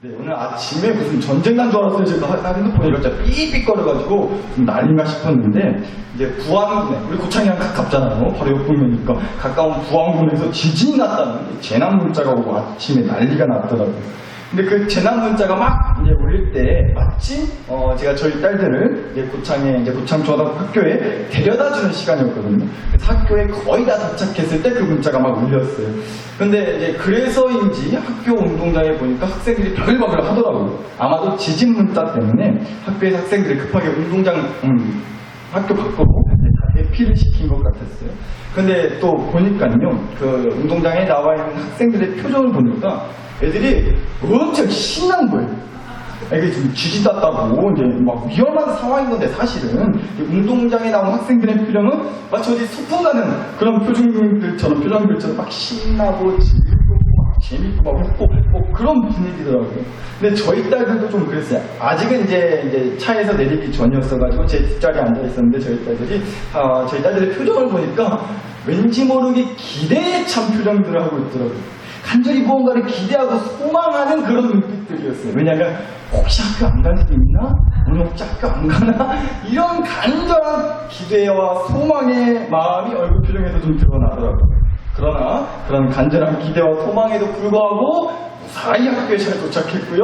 네, 오늘 아침에 무슨 전쟁 난 줄 알았어요. 제가 하- 핸드폰이 이렇게 삐삐거려가지고 좀 난리가 싶었는데, 이제 부안군에, 우리 고창이랑 가깝잖아요. 바로 옆 보면니까 가까운 부안군에서 지진이 났다는 재난 문자가 오고 아침에 난리가 났더라고요. 근데 그 재난 문자가 막 이제 울릴 때 마침 어 제가 저희 딸들을 이제 고창에 이제 고창 초등학교 학교에 데려다 주는 시간이었거든요. 그래서 학교에 거의 다 도착했을 때 그 문자가 막 울렸어요. 근데 이제 그래서인지 학교 운동장에 보니까 학생들이 바글바글 하더라고요. 아마도 지진 문자 때문에 학교에서 학생들이 급하게 운동장 음, 학교 밖으로 다 대피를 시킨 것 같았어요. 근데 또 보니까요, 그 운동장에 나와 있는 학생들의 표정을 보니까 애들이 엄청 신난 거예요. 이게 지금 지진 났다고 이제 막 위험한 상황인 건데 사실은 이 운동장에 나온 학생들의 표정은 마치 어디 소풍 가는 그런 표정들처럼 표정들처럼 막 신나고 즐겁고 막 재밌고 막 웃고 뭐 그런 분위기더라고요. 근데 저희 딸들도 좀 그랬어요. 아직은 이제 이제 차에서 내리기 전이었어가지고 제 뒷자리에 앉아 있었는데 저희 딸들이 아, 저희 딸들의 표정을 보니까 왠지 모르게 기대에 찬 표정들을 하고 있더라고요. 간절히 무언가를 기대하고 소망하는 그런 눈빛들이었어요. 왜냐면 혹시 학교 안 갈 수도 있나? 오늘 혹시 학교 안 가나? 이런 간절한 기대와 소망의 마음이 얼굴 표정에서 좀 드러나더라고요. 그러나 그런 간절한 기대와 소망에도 불구하고 무사히 학교에 잘 도착했고요.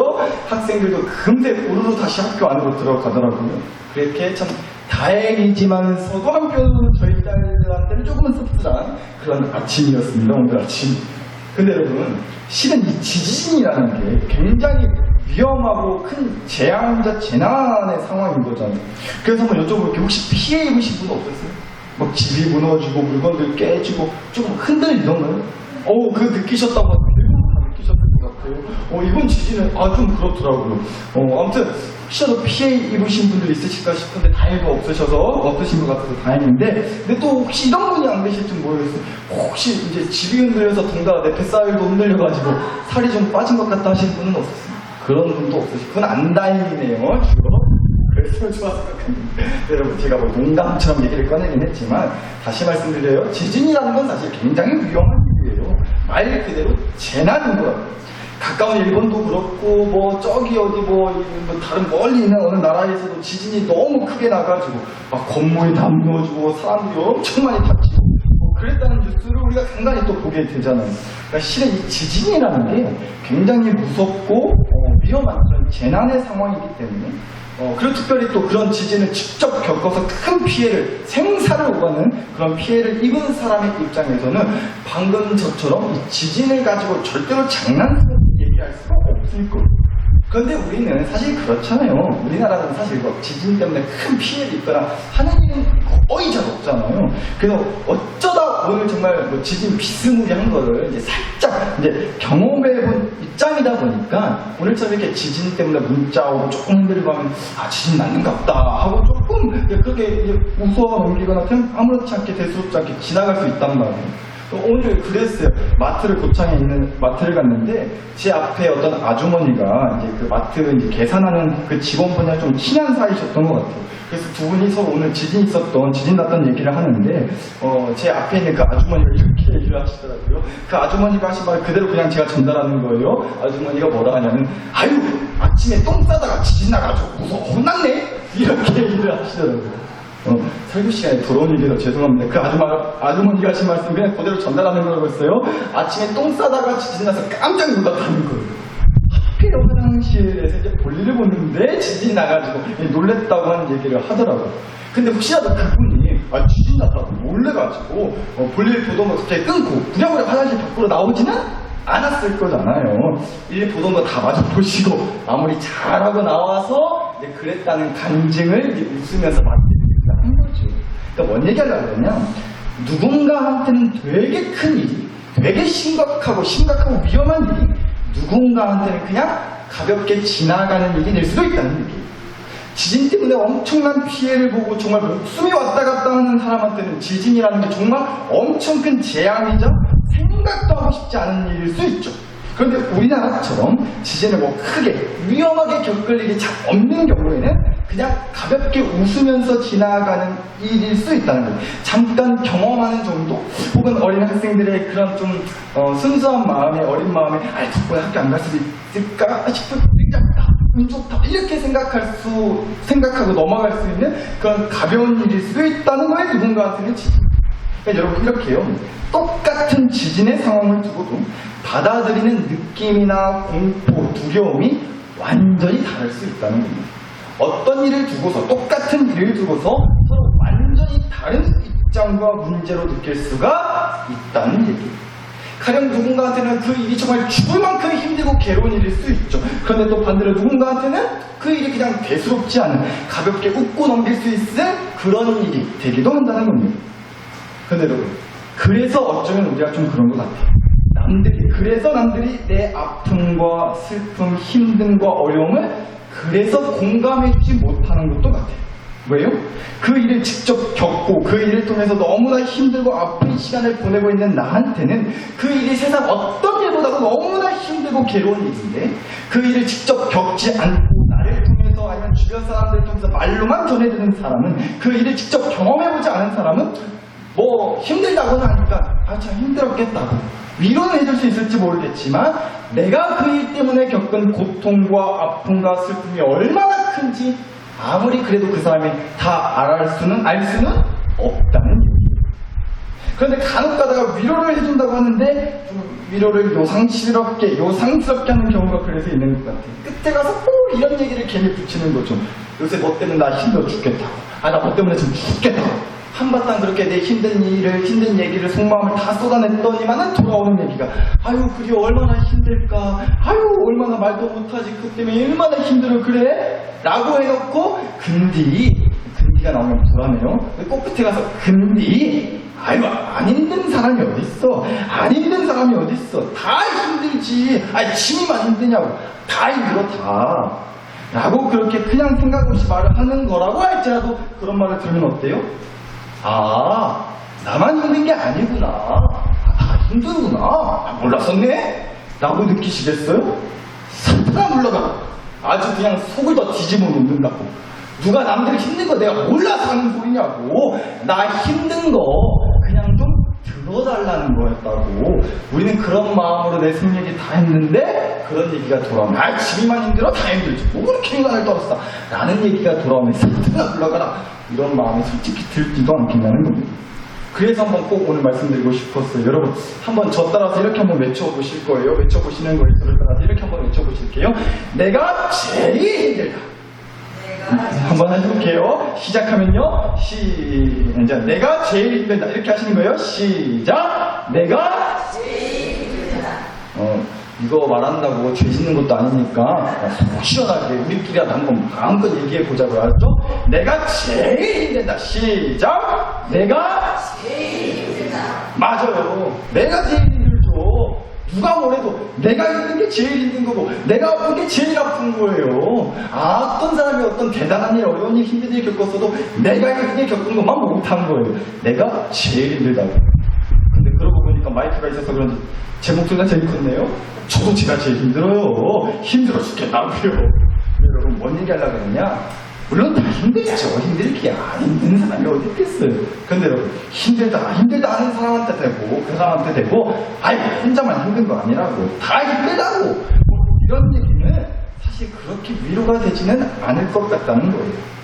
학생들도 금세 우르르 다시 학교 안으로 들어가더라고요. 그렇게 참 다행이지만서도 한편으로는 저희 딸들한테는 조금은 씁쓸한 그런 아침이었습니다. 오늘 아침. 근데 여러분, 실은 이 지진이라는 게 굉장히 위험하고 큰 재앙자 재난의 상황인 거잖아요. 그래서 한번 여쭤볼게요. 혹시 피해 입으신 분 없었어요? 막 집이 무너지고 물건들 깨지고 좀 흔들리던가요? 어, 그거 느끼셨다고 하던데요? 다 느끼셨을 것 같아요. 어, 이번 지진은 아, 좀 그렇더라고요. 어, 아무튼 혹시라도 피해 입으신 분들 있으실까 싶은데 다행히 없으셔서 없으신 것 같아서 다행인데 근데 또 혹시 이런 분이 안 계실지 모르겠어요. 혹시 이제 집이 흔들려서 덩달아 내 뱃살도 흔들려가지고 살이 좀 빠진 것 같다 하시는 분은 없었어요. 그런 분도 없으시고 그건 안 다행이네요. 주로. 그랬으면 좋았을 것 같은데 여러분 제가 뭐 농담처럼 얘기를 꺼내긴 했지만 다시 말씀드려요. 지진이라는 건 사실 굉장히 위험한 일이에요. 말 그대로 재난인 거예요. 가까운 일본도 그렇고 뭐 저기 어디 뭐, 이- 뭐 다른 멀리 있는 어느 나라에서도 지진이 너무 크게 나가지고 막 건물이 다 무너지고 사람들이 엄청 많이 다치고 뭐 그랬다는 뉴스를 우리가 간간히 또 보게 되잖아요. 그러니까 실은 이 지진이라는 게 굉장히 무섭고 어, 위험한 그런 재난의 상황이기 때문에 어, 그리고 특별히 또 그런 지진을 직접 겪어서 큰 피해를, 생사를 오가는 그런 피해를 입은 사람의 입장에서는 방금 저처럼 이 지진을 가지고 절대로 얘기할 거예요. 그런데 우리는 사실 그렇잖아요. 우리나라는 사실 뭐 지진 때문에 큰 피해를 입거나 하는 일은 거의 잘 없잖아요. 그래서 어쩌다 오늘 정말 뭐 지진 비스무리한 거를 이제 살짝 이제 경험해본 입장이다 보니까 오늘처럼 이렇게 지진 때문에 문자 오고 조금 흔들리고 하면 아 지진 났는가 보다 하고 조금 그렇게 이제 웃어 넘기거나 템- 아무렇지 않게 대수롭지 않게 지나갈 수 있단 말이에요. 또 오늘 그랬어요. 마트를 고창에 있는 마트를 갔는데 제 앞에 어떤 아주머니가 이제 그 마트 이제 계산하는 그 직원분이랑 좀 친한 사이셨던 것 같아요. 그래서 두 분이 서로 오늘 지진 있었던 지진 났던 얘기를 하는데 어, 제 앞에 있는 그 아주머니가 이렇게 얘기를 하시더라고요. 그 아주머니가 하신 말 그대로 그냥 제가 전달하는 거예요. 아주머니가 뭐라 하냐면 아유 아침에 똥 싸다가 지진 나가지고 무서워 혼났네 이렇게 얘기를 하시더라고요. 어, 설교 시간에 돌아온 얘기해서 죄송합니다. 그 아주마, 아주머니가 하신 말씀 그냥 그대로 전달하는 거라고 했어요. 아침에 똥 싸다가 지진 나서 깜짝 놀랐다는 거예요. 하필 화장실에서 이제 볼일을 보는데 지진 나가지고 놀랬다고 하는 얘기를 하더라고요. 근데 혹시라도 그분이 아, 지진 났다고 놀래가지고 어, 볼일 보던 거 갑자기 끊고 부랴부랴 화장실 밖으로 나오지는 않았을 거잖아요. 일 보던 거 다 마저 보시고 마무리 잘하고 나와서 이제 그랬다는 간증을 웃으면서 맞는 한 거죠. 그러니까 뭔 얘기하려고 그러냐 누군가한테는 되게 큰 일이 되게 심각하고 심각하고 위험한 일이 누군가한테는 그냥 가볍게 지나가는 일이 될 수도 있다는 얘기예요. 지진 때문에 엄청난 피해를 보고 정말 목숨이 왔다 갔다 하는 사람한테는 지진이라는 게 정말 엄청 큰 재앙이자 생각도 하고 싶지 않은 일일 수 있죠. 그런데 우리나라처럼 지진을 뭐 크게 위험하게 겪을 일이 잘 없는 경우에는 그냥 가볍게 웃으면서 지나가는 일일 수 있다는 거예요. 잠깐 경험하는 정도? 혹은 어린 학생들의 그런 좀 어, 순수한 마음에, 어린 마음에, 아, 덕분에 학교 안 갈 수도 있을까 싶은, 아, 운 좋다. 이렇게 생각할 수, 생각하고 넘어갈 수 있는 그런 가벼운 일일 수 있다는 거에 누군가한테는 지진. 그러니까 여러분, 이렇게요. 똑같은 지진의 상황을 두고도 받아들이는 느낌이나 공포, 두려움이 완전히 다를 수 있다는 겁니다. 어떤 일을 두고서 똑같은 일을 두고서 서로 완전히 다른 입장과 문제로 느낄 수가 있다는 얘기예요. 가령 누군가한테는 그 일이 정말 죽을 만큼 힘들고 괴로운 일일 수 있죠. 그런데 또 반대로 누군가한테는 그 일이 그냥 대수롭지 않은 가볍게 웃고 넘길 수 있을 그런 일이 되기도 한다는 겁니다. 근데 여러분, 그래서 어쩌면 우리가 좀 그런 것 같아요. 남들이, 그래서 남들이 내 아픔과 슬픔, 힘듦과 어려움을 그래서 공감해 주지 못하는 것도 같아요. 왜요? 그 일을 직접 겪고 그 일을 통해서 너무나 힘들고 아픈 시간을 보내고 있는 나한테는 그 일이 세상 어떤 일보다도 너무나 힘들고 괴로운 일인데 그 일을 직접 겪지 않고 나를 통해서 아니면 주변 사람들을 통해서 말로만 전해 듣는 사람은 그 일을 직접 경험해보지 않은 사람은 뭐 힘들다고는 하니까 아 참 힘들었겠다고 위로는 해줄 수 있을지 모르겠지만 내가 그 일 때문에 겪은 고통과 아픔과 슬픔이 얼마나 큰지 아무리 그래도 그 사람이 다 알할 수는 알 수는 없다는 얘기예요. 그런데 간혹 가다가 위로를 해준다고 하는데 좀 위로를 요상스럽게 요상스럽게 하는 경우가 그래서 있는 것 같아요. 끝에 가서 꼭 이런 얘기를 괜히 붙이는 거죠. 요새 뭐 때문에 나 힘들어 죽겠다고. 아나뭐 때문에 지금 죽겠다고. 한바탕 그렇게 내 힘든 일을 힘든 얘기를 속마음을 다 쏟아냈더니만은 돌아오는 얘기가 아유 그게 얼마나 힘들까? 아유 얼마나 말도 못하지? 그 때문에 얼마나 힘들어? 그래? 라고 해놓고 근디 근디가 나오면 불안해요. 꼭 끝에 가서 근디 아유 안 힘든 사람이 어딨어? 안 힘든 사람이 어딨어? 다 힘들지. 아니 짐이만 힘드냐고. 다 힘들어 다. 라고 그렇게 그냥 생각 없이 말을 하는 거라고 할지라도 그런 말을 들으면 어때요? 아, 나만 힘든 게 아니구나. 아, 다 힘드구나. 아, 몰랐었네? 라고 느끼시겠어요? 사탄아 물러가. 아주 그냥 속을 더 뒤집어 놓는다고. 누가 남들이 힘든 거 내가 몰라서 하는 소리냐고. 나 힘든 거 들어달라는 거였다고. 우리는 그런 마음으로 내 승리기 다 했는데 그런 얘기가 돌아오면 아 집이만 힘들어 다 힘들지 뭐 그렇게 인간을 떨었어 라는 얘기가 돌아오면 사탄아 물러가라 이런 마음이 솔직히 들지도 않겠냐는 겁니다. 그래서 한번 꼭 오늘 말씀드리고 싶었어요. 여러분, 한번 저 따라서 이렇게 한번 외쳐보실 거예요. 외쳐보시는 거예요. 저를 따라서 이렇게 한번 외쳐보실게요. 내가 제일 힘들다. 한번 해볼게요. 시작하면요. 시, 이제 내가 제일 힘들다. 이렇게 하시는 거예요. 시작. 내가 어, 이거 말한다고 죄 짓는 것도 아니니까 속 시원하게 우리끼리라도 한번 마음껏 얘기해 보자고요. 알았죠? 내가 제일 힘들다. 시작. 내가 맞아요. 내가 제일. 누가 뭐래도 내가 힘든 게 제일 힘든 거고 내가 아픈 게 제일 아픈 거예요. 아, 어떤 사람이 어떤 대단한 일, 어려운 일, 힘든 일 겪었어도 내가 일 겪은 것만 못한 거예요. 내가 제일 힘들다고. 근데 그러고 보니까 마이크가 있어서 그런지 제 목소리가 제일 컸네요. 저도 제가 제일 힘들어요. 힘들어 죽겠다고요. 여러분 뭔 얘기 하려고 그러냐? 물론 다 힘들죠. 힘들게 안 힘든 사람이 어디 있겠어요. 근데 여러분 힘들다 힘들다 하는 사람한테 되고 그 사람한테 되고 아이 혼자만 힘든 거 아니라고 다 힘들다고 뭐 이런 얘기는 사실 그렇게 위로가 되지는 않을 것 같다는 거예요.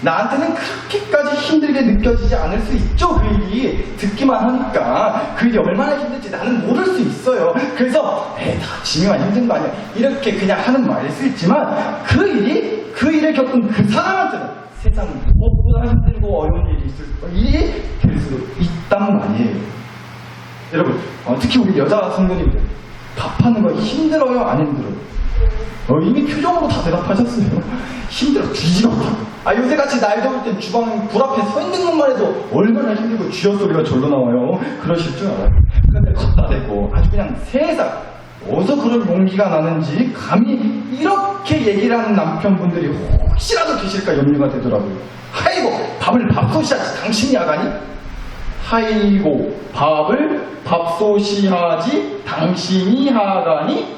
나한테는 그렇게까지 힘들게 느껴지지 않을 수 있죠, 그 일이. 듣기만 하니까. 그 일이 얼마나 힘들지 나는 모를 수 있어요. 그래서, 에이, 다 지미만 힘든 거 아니야. 이렇게 그냥 하는 말일 수 있지만, 그 일이, 그 일을 겪은 그 사람한테는 세상 무엇보다 힘들고 어려운 일이 있을, 일이 될 수도 있단 말이에요. 여러분, 어, 특히 우리 여자 성도님들. 밥하는 거 힘들어요, 안 힘들어요? 어, 이미 표정으로 다 대답하셨어요. 힘들어, 뒤지겠다. 아, 요새같이 날 더울 땐 주방 불 앞에 서 있는 것만 해도 얼마나 힘들고 쥐어 소리가 절로 나와요. 그러실 줄 알아요. 근데 걷다 대고 아주 그냥 세상 어디서 그런 용기가 나는지 감히 이렇게 얘기를 하는 남편분들이 혹시라도 계실까 염려가 되더라고요. 아이고, 밥을 밥솥이하지 당신이 야가니? 하이고, 밥을 밥솥이 하지 당신이 하가니?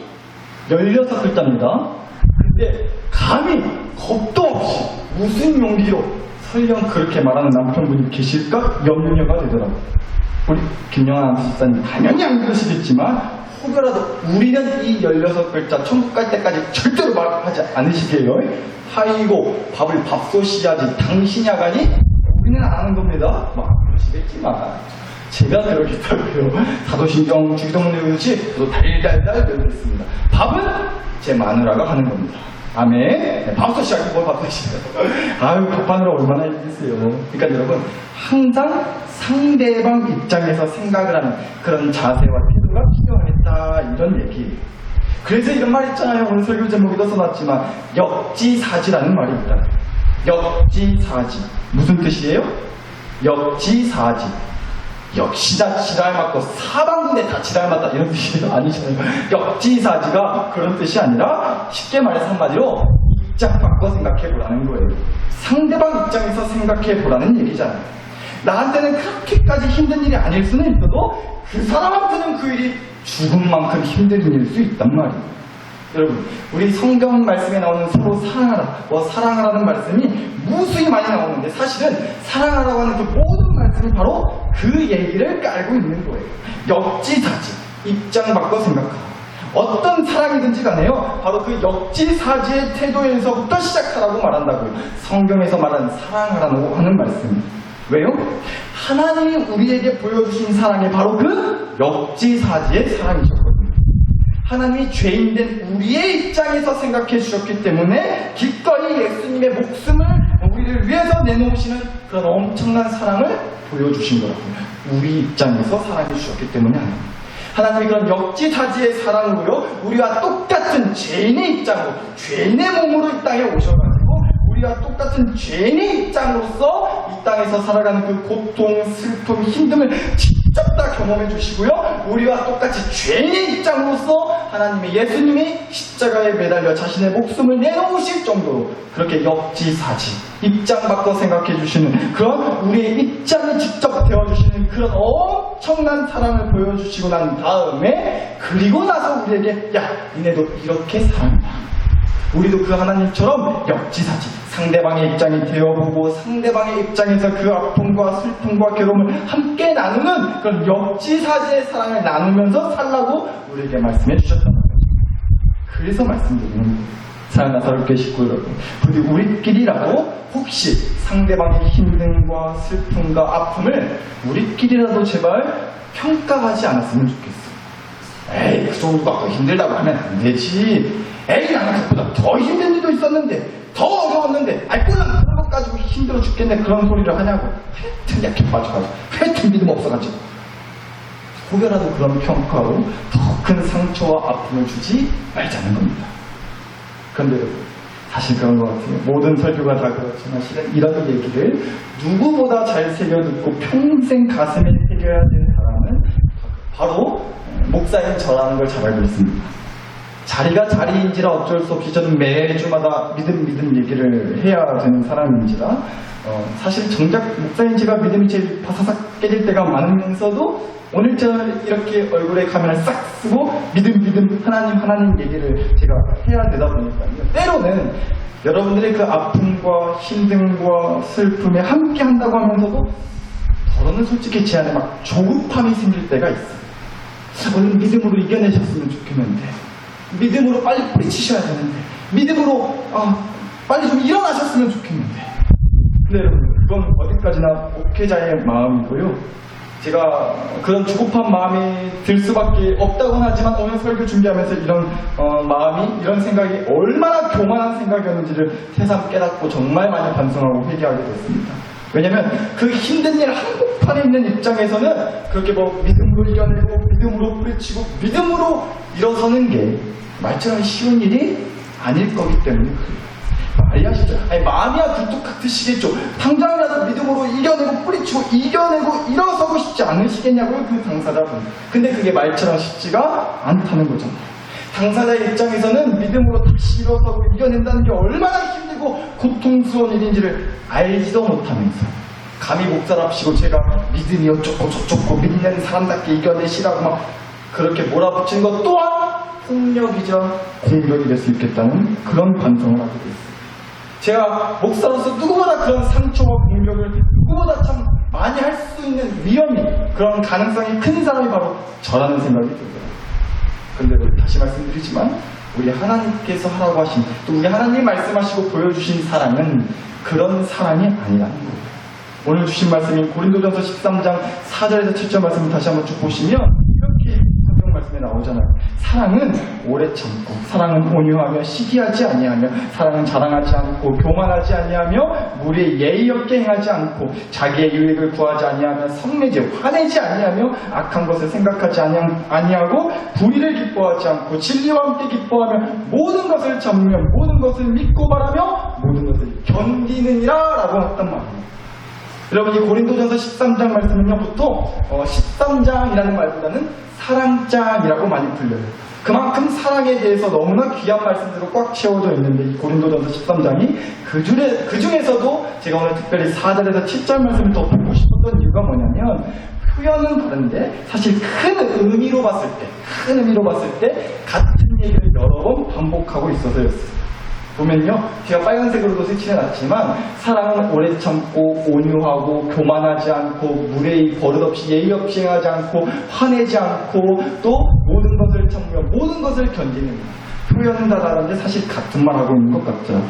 16글자입니다. 근데 감히 겁도 없이 무슨 용기로 설령 그렇게 말하는 남편분이 계실까 염려가 되더라고요. 우리 김영환 아나운서님 당연히 안 그러시겠지만 혹여라도 우리는 이 16글자 천국 갈 때까지 절대로 말하지 않으시게요. 하이고 밥을 밥솥이야지 당신이 하가니 우리는 안 하는 겁니다. 막 그러시겠지만 제가 그러겠다고요. 사도신경 주기도문에 의지 저도 달달달 외우겠습니다. 밥은 제 마누라가 하는 겁니다. 아멘. 네, 밥솥이 아니고 뭘 밥솥이요. 아유, 밥하느라 얼마나 힘드세요. 그러니까 여러분, 항상 상대방 입장에서 생각을 하는 그런 자세와 태도가 필요하겠다. 이런 얘기예요. 그래서 이런 말 있잖아요. 오늘 설교 제목에도 써놨지만, 역지사지라는 말이 있다. 역지사지. 무슨 뜻이에요? 역지사지. 역시나 지랄 맞고 사방군데 다 지랄 맞다 이런 뜻이 아니잖아요. 역지사지가 그런 뜻이 아니라 쉽게 말해서 한마디로 입장 바꿔 생각해 보라는 거예요. 상대방 입장에서 생각해 보라는 얘기잖아요. 나한테는 그렇게까지 힘든 일이 아닐 수는 있어도 그 사람한테는 그 일이 죽음만큼 힘든 일일 수 있단 말이에요. 여러분, 우리 성경 말씀에 나오는 서로 사랑하라, 뭐 사랑하라는 말씀이 무수히 많이 나오는데 사실은 사랑하라고 하는 그 모든 말씀이 바로 그 얘기를 깔고 있는 거예요. 역지사지, 입장 바꿔 생각하라. 어떤 사랑이든지 간에요. 바로 그 역지사지의 태도에서부터 시작하라고 말한다고요. 성경에서 말하는 사랑하라고 하는 말씀. 왜요? 하나님이 우리에게 보여주신 사랑이 바로 그 역지사지의 사랑이셨거든요. 하나님이 죄인된 우리의 입장에서 생각해 주셨기 때문에 기꺼이 예수님의 목숨을 우리를 위해서 내놓으시는 그런 엄청난 사랑을 보여주신 거라고요. 우리 입장에서 사랑해 주셨기 때문에 하나님. 하나님이 그런 역지사지의 사랑으로요, 우리와 똑같은 죄인의 입장으로, 죄인의 몸으로 이 땅에 오셔가지고, 우리와 똑같은 죄인의 입장으로서 이 땅에서 살아가는 그 고통, 슬픔, 힘듦을 직접 다 경험해 주시고요. 우리와 똑같이 죄인의 입장으로서 하나님의 예수님이 십자가에 매달려 자신의 목숨을 내놓으실 정도로 그렇게 역지사지, 입장 바꿔 생각해 주시는 그런 우리의 입장이 직접 되어 주시는 그런 엄청난 사랑을 보여주시고 난 다음에 그리고 나서 우리에게 야, 니네도 이렇게 사랑한다. 우리도 그 하나님처럼 역지사지 상대방의 입장이 되어보고 상대방의 입장에서 그 아픔과 슬픔과 괴로움을 함께 나누는 그런 역지사지의 사랑을 나누면서 살라고 우리에게 말씀해 주셨단 말이죠. 그래서 말씀드리는. 사랑하는 사랑교회 식구 여러분, 부디 우리끼리라도 혹시 상대방의 힘듦과 슬픔과 아픔을 우리끼리라도 제발 평가하지 않았으면 좋겠어. 에이, 그 정도가 더 힘들다고 하면 안 되지. 에이, 나는 그보다 더 힘든 일도 있었는데, 더 어려웠는데, 아이, 꼴랑 그런 것 가지고 힘들어 죽겠네. 그런 소리를 하냐고. 하여튼 약해 빠져가지고, 하여튼 믿음 없어가지고. 혹여라도 그런 평가로 더 큰 상처와 아픔을 주지 말자는 겁니다. 그런데 사실 그런 것 같아요. 모든 설교가 다 그렇지만 실은 이런 얘기를 누구보다 잘 새겨 듣고 평생 가슴에 새겨야 되는 사람은 바로 목사인 저라는 걸 잘 알고 있습니다. 자리가 자리인지라 어쩔 수 없이 저는 매주마다 믿음 믿음 얘기를 해야 되는 사람인지라 어, 사실 정작 목사인 제가 믿음이 제일 바사삭 깨질 때가 많으면서도 오늘 저 이렇게 얼굴에 카메라 싹 쓰고 믿음 믿음 하나님 하나님 얘기를 제가 해야 되다 보니까요. 때로는 여러분들의 그 아픔과 힘듦과 슬픔에 함께 한다고 하면서도 더러는 솔직히 제 안에 막 조급함이 생길 때가 있어요. 오늘 믿음으로 이겨내셨으면 좋겠는데 믿음으로 빨리 뿌리치셔야 되는데 믿음으로 아, 빨리 좀 일어나셨으면 좋겠는데 근데 그건 어디까지나 목회자의 마음이고요 제가 그런 조급한 마음이 들 수밖에 없다고 하지만 오늘 설교 준비하면서 이런 어, 마음이 이런 생각이 얼마나 교만한 생각이었는지를 새삼 깨닫고 정말 많이 반성하고 회개하게 됐습니다. 왜냐면 그 힘든 일 한 복판에 있는 입장에서는 그렇게 뭐 믿음으로 이겨내고 믿음으로 뿌리치고 믿음으로 일어서는 게 말처럼 쉬운 일이 아닐 거기 때문에 그래요. 이해하시죠? 아니, 마음이야 굴뚝같으시겠죠. 당장이라도 믿음으로 이겨내고 뿌리치고 이겨내고 일어서고 싶지 않으시겠냐고요, 그 당사자분. 근데 그게 말처럼 쉽지가 않다는 거죠. 당사자의 입장에서는 믿음으로 다시 일어서고 이겨낸다는 게 얼마나 힘들고 고통스러운 일인지를 알지도 못하면서 감히 목사랍시고 제가 믿음이 어쩌고 저쩌고 믿는 사람답게 이겨내시라고 막 그렇게 몰아붙이는 것 또한 폭력이자 공격이 될 수 있겠다는 그런 반성을 하게 됐어요. 제가 목사로서 누구보다 그런 상처와 공격을 누구보다 참 많이 할 수 있는 위험이 그런 가능성이 큰 사람이 바로 저라는 생각이 들더라고요. 근데 다시 말씀드리지만 우리 하나님께서 하라고 하신 또 우리 하나님 말씀하시고 보여주신 사랑은 그런 사랑이 아니라는 거예요. 오늘 주신 말씀인 고린도전서 13장 4절에서 7절 말씀을 다시 한번 쭉 보시면 이렇게 성경 말씀에 나오잖아요. 사랑은 오래 참고 사랑은 온유하며 시기하지 아니하며 사랑은 자랑하지 않고 교만하지 아니하며 무리에 예의 없게 행하지 않고 자기의 유익을 구하지 아니하며 성내지 화내지 아니하며 악한 것을 생각하지 아니하- 아니하고 불의를 기뻐하지 않고 진리와 함께 기뻐하며 모든 것을 참으며 모든 것을 믿고 바라며 모든 것을 견디느니라 라고 했단 말이에요. 여러분 이 고린도전서 13장 말씀은요 보통 어, 13장이라는 말보다는 사랑장이라고 많이 불려요. 그만큼 사랑에 대해서 너무나 귀한 말씀들로 꽉 채워져 있는데 이 고린도전서 13장이 그, 중에, 그 중에서도 제가 오늘 특별히 4절에서 7절 말씀을 더 보고 싶었던 이유가 뭐냐면 표현은 다른데 사실 큰 의미로 봤을 때, 큰 의미로 봤을 때 같은 얘기를 여러 번 반복하고 있어서였어요. 보면요, 제가 빨간색으로도 색칠해놨지만 사랑은 오래 참고 온유하고 교만하지 않고 무례히 버릇없이 예의 없이 행하지 않고 화내지 않고 또 모든 것을 참으며 모든 것을 견디는 다 다른데 사실 같은 말 하고 있는 것 같죠.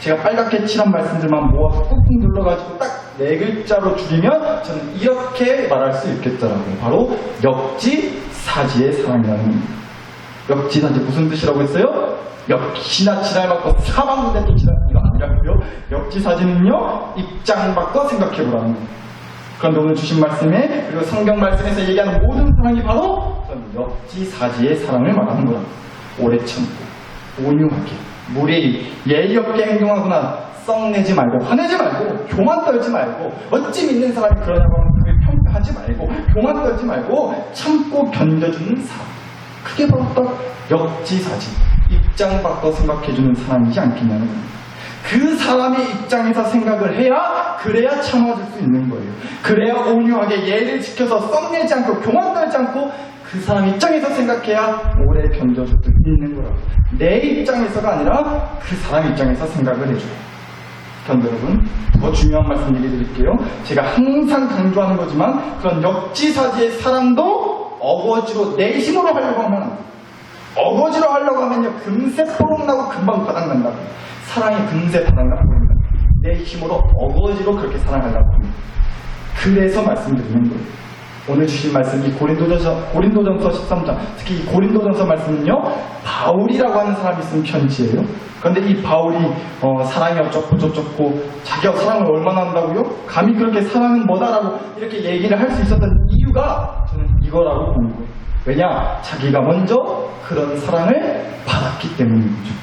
제가 빨갛게 칠한 말씀들만 모아서 꾹꾹 눌러가지고 딱 네 글자로 줄이면 저는 이렇게 말할 수 있겠더라고요. 바로 역지사지의 사랑이라는. 역지사지 무슨 뜻이라고 했어요? 역시나 지랄맞고 사방군대 또 지랄 이거 아니라고요. 역지사지는요 입장 바꿔 생각해보라는 거예요. 그런데 오늘 주신 말씀에 그리고 성경 말씀에서 얘기하는 모든 사랑이 바로 역지사지의 사랑을 말하는 거라. 오래 참고 온유하게 무례히 예의 없게 행동하거나 썩내지 말고 화내지 말고 교만 떨지 말고 어찌 믿는 사람이 그러냐고 하면 그게 평가하지 말고 교만 떨지 말고 참고 견뎌주는 사람. 그게 바로 딱 역지사지 입장 바꿔 생각해주는 사람이지 않겠냐는 겁니다. 그 사람의 입장에서 생각을 해야 그래야 참아줄 수 있는 거예요. 그래야 온유하게 예를 지켜서 썩내지 않고 교만 떨지 않고 그 사람 입장에서 생각해야 오래 견뎌줄 수 있는 거라고. 내 입장에서가 아니라 그 사람 입장에서 생각을 해줘요. 그런데 여러분 더 중요한 말씀 드릴게요. 제가 항상 강조하는 거지만 그런 역지사지의 사랑도 어거지로 내 힘으로 하려고 하면 안 돼요. 어거지로 하려고 하면요 금세 포록나고 금방 바닥난다고 사랑이 금세 바닥나고 합니다. 내 힘으로 어거지로 그렇게 사랑하려고 합니다. 그래서 말씀드리는 거예요. 오늘 주신 말씀 이 고린도전서, 고린도전서 13장, 특히 이 고린도전서 말씀은요, 바울이라고 하는 사람이 쓴 편지예요. 그런데 이 바울이 어, 사랑이 어쩌고 저쩌고 자기가 사랑을 얼마나 한다고요? 감히 그렇게 사랑은 뭐다라고 이렇게 얘기를 할 수 있었던 이유가 저는 이거라고 거예요. 왜냐? 자기가 먼저 그런 사랑을 받았기 때문인 거죠.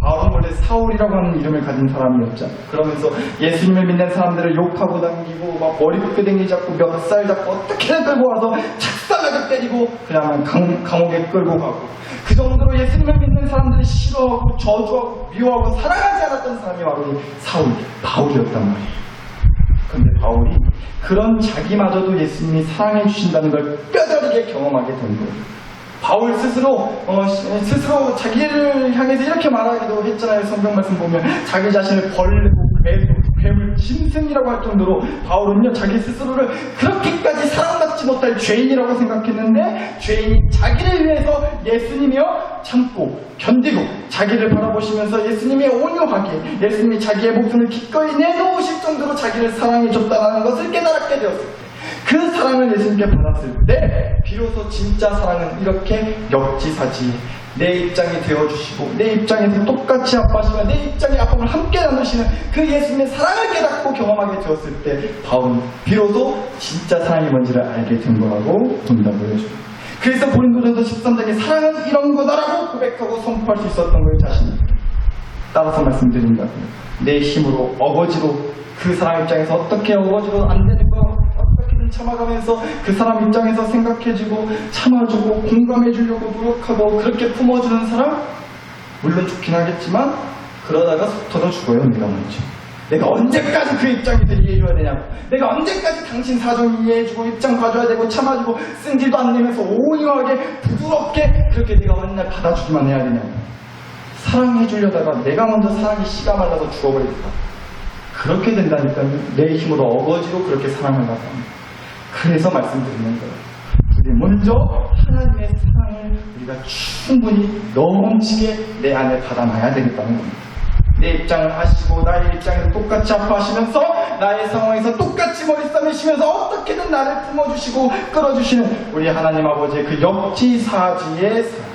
바울은 원래 사울이라고 하는 이름을 가진 사람이었죠. 그러면서 예수님을 믿는 사람들을 욕하고 당기고 막 머리 끄댕이 잡고 멱살 잡고 어떻게든 끌고 와서 착살나게 때리고 그냥 감, 감옥에 끌고 가고 그 정도로 예수님을 믿는 사람들을 싫어하고 저주하고 미워하고 사랑하지 않았던 사람이 바로 이 사울, 바울이었단 말이에요. 근데 바울이 그런 자기마저도 예수님이 사랑해 주신다는 걸 뼈저리게 경험하게 된 거예요. 바울 스스로 어, 시- 스스로 자기를 향해서 이렇게 말하기도 했잖아요. 성경 말씀 보면 자기 자신을 벌레고 괴물, 괴물 짐승이라고 할 정도로 바울은요 자기 스스로를 그렇게까지 사랑받지 못할 죄인이라고 생각했는데 죄인이 자기를 위해서 예수님이요 참고 견디고 자기를 바라보시면서 예수님이 온유하게 예수님이 자기의 목숨을 기꺼이 내놓으실 정도로 자기를 사랑해 줬다는 것을 깨달았게 때 그 사랑을 예수님께 받았을 때 비로소 진짜 사랑은 이렇게 역지사지. 내 입장이 되어주시고 내 입장에서 똑같이 아파하시며 내 입장의 아픔을 함께 나누시는 그 예수님의 사랑을 깨닫고 경험하게 되었을 때 바울은 비로소 진짜 사랑이 뭔지를 알게 된 거라고 봅니다 보여줘요 그래서 고린도전서 13장에 사랑은 이런 거다라고 고백하고 선포할 수 있었던 거예요 자신이. 따라서 말씀드린다고요. 내 힘으로 어거지로 그 사람 입장에서 어떻게 어거지로 안 되는 거 어떻게든 참아가면서 그 사람 입장에서 생각해주고 참아주고 공감해주려고 노력하고 그렇게 품어주는 사람 물론 좋긴 하겠지만 그러다가 속 터져 죽어요 내가 먼저 내가 언제까지 그 입장에 대해 이해해줘야 되냐고. 내가 언제까지 당신 사정 이해해주고 입장 봐줘야 되고 참아주고 쓴지도 안 내면서 온유하게 부드럽게 그렇게 네가 맨날 받아주기만 해야 되냐고. 사랑해주려다가 내가 먼저 사랑이 씨가 말라서 죽어버리겠다. 그렇게 된다니까요. 내 힘으로 어거지로 그렇게 사랑하려고 합니다. 그래서 말씀드리는 거예요. 먼저 하나님의 사랑을 우리가 충분히 넘치게 내 안에 받아놔야 되겠다는 겁니다. 내 입장을 아시고 나의 입장에서 똑같이 아파하시면서 나의 상황에서 똑같이 머리 싸매시면서 어떻게든 나를 품어주시고 끌어주시는 우리 하나님 아버지의 그 역지사지의 사랑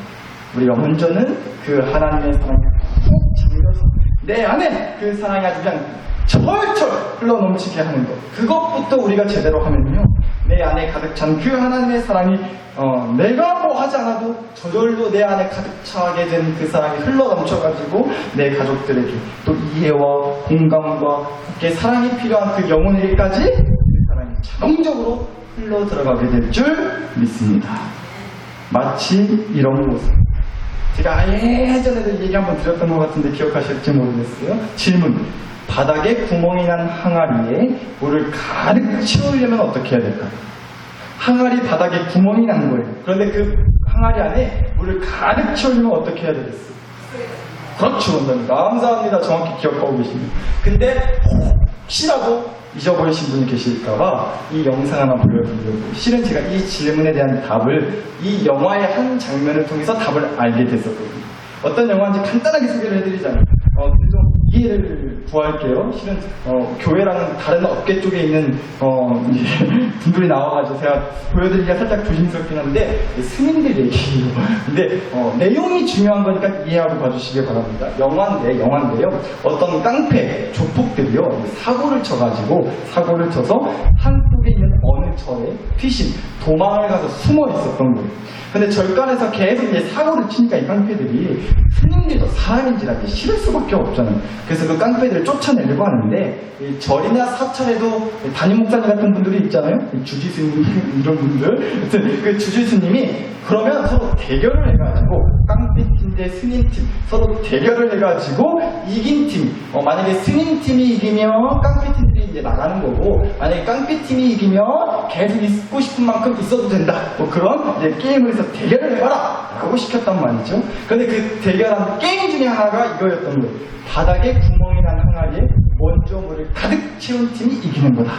우리가 먼저는 그 하나님의 사랑에 꼭 잠겨서 내 안에 그 사랑이 아주 그냥 철철 흘러넘치게 하는 것 그것부터 우리가 제대로 하면요 내 안에 가득 찬 그 하나님의 사랑이 어, 내가 뭐 하지 않아도 저절로 내 안에 가득 차게 된 그 사랑이 흘러 넘쳐가지고 내 가족들에게 또 이해와 공감과 함께 사랑이 필요한 그 영혼에게까지 그 사랑이 자동적으로 흘러 들어가게 될 줄 믿습니다. 마치 이런 모습. 제가 예전에도 얘기 한번 드렸던 것 같은데 기억하실지 모르겠어요. 질문. 바닥에 구멍이 난 항아리에 물을 가득 채우려면 어떻게 해야 될까요? 항아리 바닥에 구멍이 난 거예요. 그런데 그 항아리 안에 물을 가득 채우려면 어떻게 해야 되겠어요? 그렇죠, 원장님. 감사합니다. 정확히 기억하고 계십니다. 근데 혹시라도 잊어버리신 분이 계실까봐 이 영상 하나 보여드리려고. 실은 제가 이 질문에 대한 답을 이 영화의 한 장면을 통해서 답을 알게 됐었거든요. 어떤 영화인지 간단하게 소개를 해드리자면, 어, 이해를 구할게요. 실은, 어, 교회라는 다른 업계 쪽에 있는, 어, 분들이 나와가지고 제가 보여드리기가 살짝 조심스럽긴 한데, 스님들 얘기예요. 근데, 어, 내용이 중요한 거니까 이해하고 봐주시기 바랍니다. 영화인데, 영화인데요. 어떤 깡패, 조폭들이요. 사고를 쳐가지고, 사고를 쳐서 한국에 있는 어느 절에 피신, 도망을 가서 숨어 있었던 거예요. 근데 절간에서 계속 이제 사고를 치니까 이 깡패들이 스님들도 사람인지라 싫을 수밖에 없잖아요. 그래서 그 깡패들을 쫓아내려고 하는데 이 절이나 사찰에도 담임 목사님 같은 분들이 있잖아요. 이 주지스님 이런 분들. 그 주지스님이 그러면 서로 대결을 해가지고 깡패팀 대 스님팀 서로 대결을 해가지고 이긴 팀 어, 만약에 스님팀이 이기면 깡패팀들이 이제 나가는 거고 만약에 깡패팀이 이기면 계속 있고 싶은 만큼 있어도 된다. 뭐 그런 이제 게임을 해서 대결을 해봐라 라고 시켰단 말이죠. 근데 그 대결한 게임 중에 하나가 이거였던 거예요. 바닥에 구멍이 난 항아리에 먼저 물을 가득 채운 팀이 이기는 거다.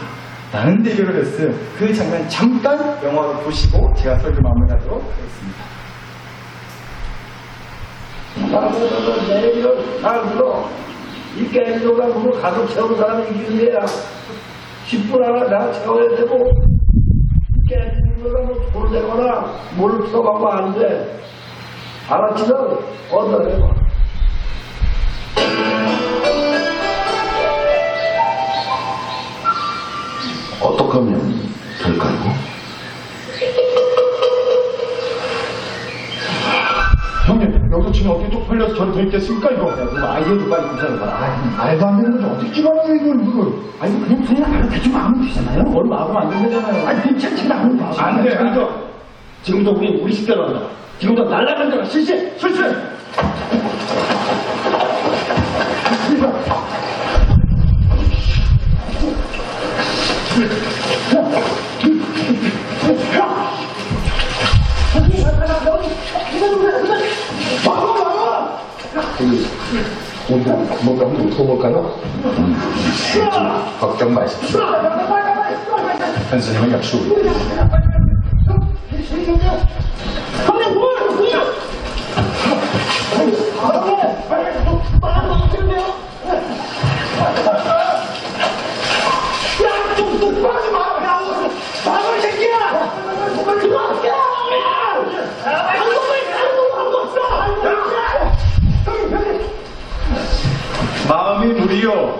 라는 대결을 했어요. 그 장면 잠깐 영화로 보시고 제가 설교 마무리하도록 하겠습니다. 나보다는 내일은 잘 들어. 이 게임도가 물을 가득 채우는 사람이 이기는 거야. 10분 안에 다 채워야 되고, 이 게임도가 뭐 돌을 내거나 물을 써가고 안 돼. 알았지는 얻어내봐. 어떻게 하면 될까요? 여기서 지금 어떻게 쪽팔려서 저를 더 있겠습니까, 이거? 야, 그럼 아이디어 좀 빨리 구사해봐라. 아, 말도 안 되는 거죠. 어떻게 찍어놔요, 이걸, 이걸. 아니, 그냥, 그냥, 그냥 대충 하면 되잖아요? 뭘 막으면 안 된다잖아요. 아니, 괜찮지, 나는 봐. 안 돼, 안 돼. 지금부터 우리 우리 식대로 한다. 지금부터 날라간 대로 실시! 실시! 뭔가, 뭔가 한번 웃어볼까요? 걱정 마십시오. 선생님은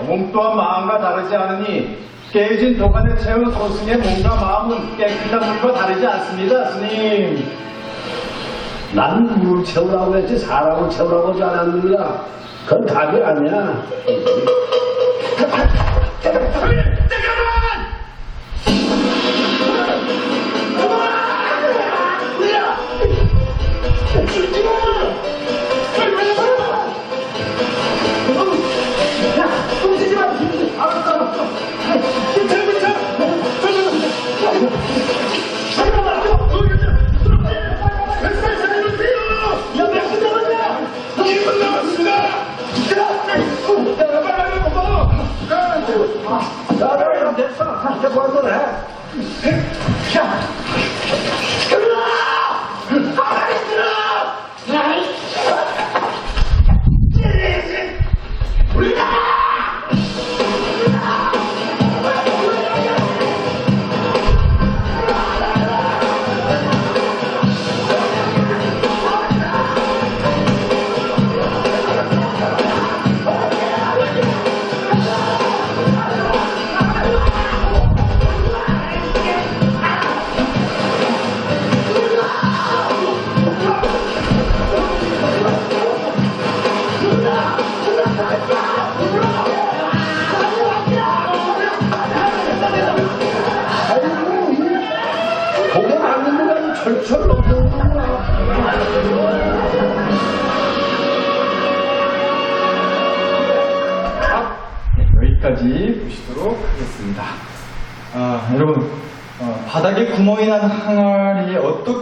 몸 또한 마음과 다르지 않으니 깨진 도관에 채운 소승의 몸과 마음은 깨끗한 물과 다르지 않습니다 스님 난 물을 채우라고 했지 사람을 채우라고 하지 않았느냐. 그건 답이 아니야.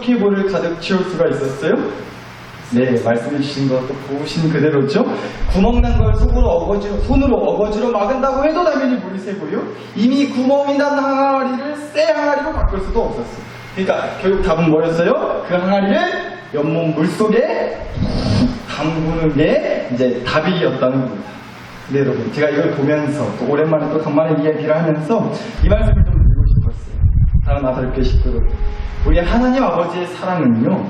어떻게 물을 가득 채울 수가 있었어요? 네, 말씀해 주신 것도 보신 그대로죠? 구멍 난 걸 속으로 어거지로, 손으로 어거지로 막은다고 해도 당연히 물이 새고요. 이미 구멍이 난 항아리를 새 항아리로 바꿀 수도 없었어요. 그러니까 결국 답은 뭐였어요? 그 항아리를 연못 물 속에 담그는 게 이제 답이었다는 겁니다. 네, 여러분. 제가 이걸 보면서 또 오랜만에 또 간만에 이야기를 하면서 이 말씀을 좀 드리고 싶었어요. 다른 아들교 식구들. 우리 하나님 아버지의 사랑은요,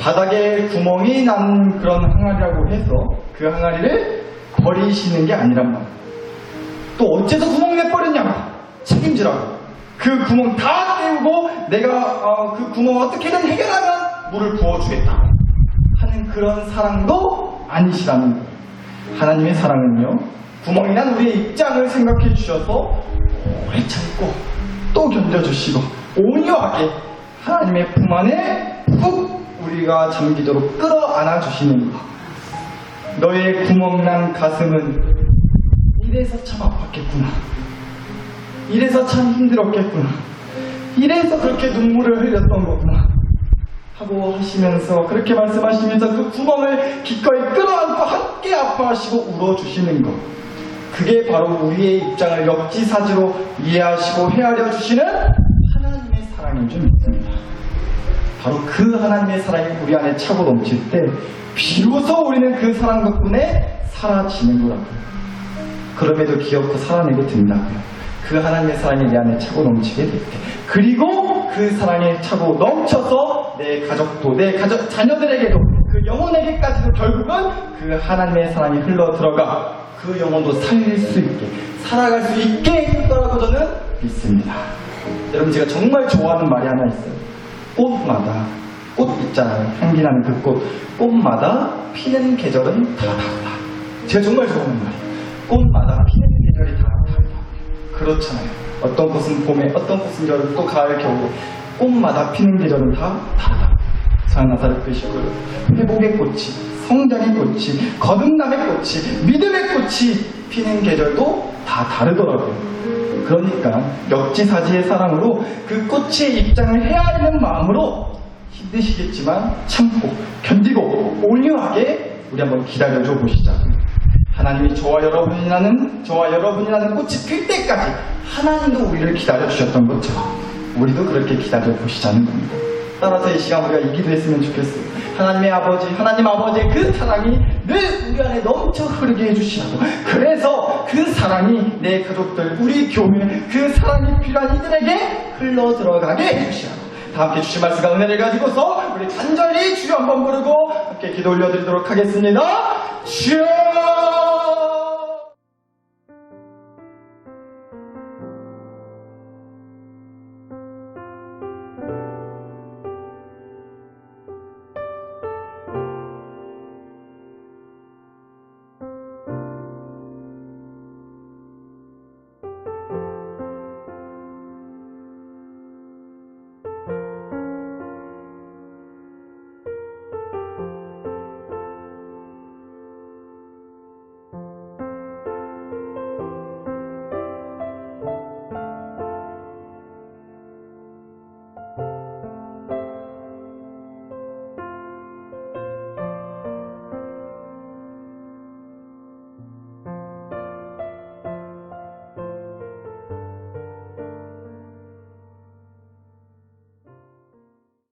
바닥에 구멍이 난 그런 항아리라고 해서 그 항아리를 버리시는 게 아니란 말이에요. 또 어째서 구멍 내버렸냐고 책임지라고. 그 구멍 다 때우고 내가 어, 그 구멍 어떻게든 해결하면 물을 부어주겠다. 하는 그런 사랑도 아니시라는 거예요. 하나님의 사랑은요, 구멍이 난 우리의 입장을 생각해 주셔서 오래 참고 또 견뎌주시고 온유하게 하나님의 품 안에 푹 우리가 잠기도록 끌어안아 주시는 것. 너의 구멍난 가슴은 이래서 참 아팠겠구나. 이래서 참 힘들었겠구나. 이래서 그렇게 눈물을 흘렸던 거구나. 하고 하시면서 그렇게 말씀하시면서 그 구멍을 기꺼이 끌어안고 함께 아파하시고 울어주시는 것. 그게 바로 우리의 입장을 역지사지로 이해하시고 헤아려 주시는 하나님의 사랑인 줄 믿습니다. 바로 그 하나님의 사랑이 우리 안에 차고 넘칠 때 비로소 우리는 그 사랑 덕분에 사라지는 거라고요. 그럼에도 기억고 살아내게 된다고요. 그 하나님의 사랑이 내 안에 차고 넘치게 될 때. 그리고 그 사랑에 차고 넘쳐서 내 가족도, 내 가족, 자녀들에게도, 그 영혼에게까지도 결국은 그 하나님의 사랑이 흘러 들어가 그 영혼도 살릴 수 있게, 살아갈 수 있게 거라고 저는 믿습니다. 여러분, 제가 정말 좋아하는 말이 하나 있어요. 꽃마다, 꽃 있잖아요. 향기 나는 그 꽃. 꽃마다 피는 계절은 다 다르다. 제가 정말 좋아하는 말이에요. 꽃마다 피는 계절이 다 다르다. 그렇잖아요. 어떤 꽃은 봄에, 어떤 꽃은 여름, 또 가을, 겨울. 꽃마다 피는 계절은 다 다르다. 사나사를 빼시고 회복의 꽃이, 성장의 꽃이, 거듭남의 꽃이, 믿음의 꽃이 피는 계절도 다 다르더라고요. 그러니까 역지사지의 사랑으로 그 꽃의 입장을 헤아리는 마음으로 힘드시겠지만 참고 견디고 온유하게 우리 한번 기다려줘 보시자고요. 하나님이 저와 여러분이라는 저와 여러분이라는 꽃이 필 때까지 하나님도 우리를 기다려 주셨던 것처럼 우리도 그렇게 기다려 보시자는 겁니다. 따라서 이 시간 우리가 이 기도 했으면 좋겠어요. 하나님의 아버지, 하나님 아버지의 그 사랑이 늘 우리 안에 넘쳐 흐르게 해주시고 그래서 그 사랑이 내 가족들, 우리 교회, 그 사랑이 필요한 이들에게 흘러 들어가게 해주시고 다 함께 주신 말씀과 은혜를 가지고서 우리 간절히 주여 한번 부르고 함께 기도 올려드리도록 하겠습니다. 주여!